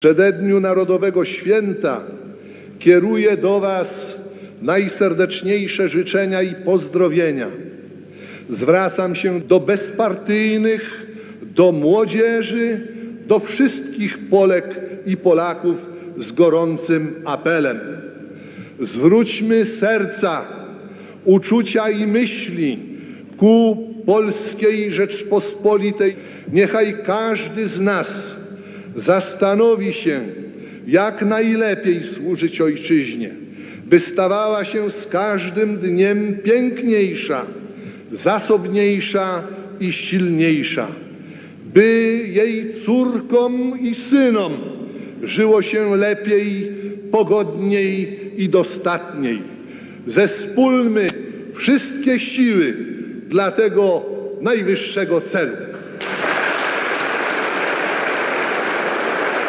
Przededniu Narodowego Święta kieruję do Was najserdeczniejsze życzenia i pozdrowienia. Zwracam się do bezpartyjnych, do młodzieży, do wszystkich Polek i Polaków z gorącym apelem. Zwróćmy serca, uczucia i myśli ku polskiej Rzeczpospolitej. Niechaj każdy z nas zastanowi się, jak najlepiej służyć ojczyźnie, by stawała się z każdym dniem piękniejsza, zasobniejsza i silniejsza, by jej córkom i synom żyło się lepiej, pogodniej i dostatniej. Zespólmy wszystkie siły dla tego najwyższego celu.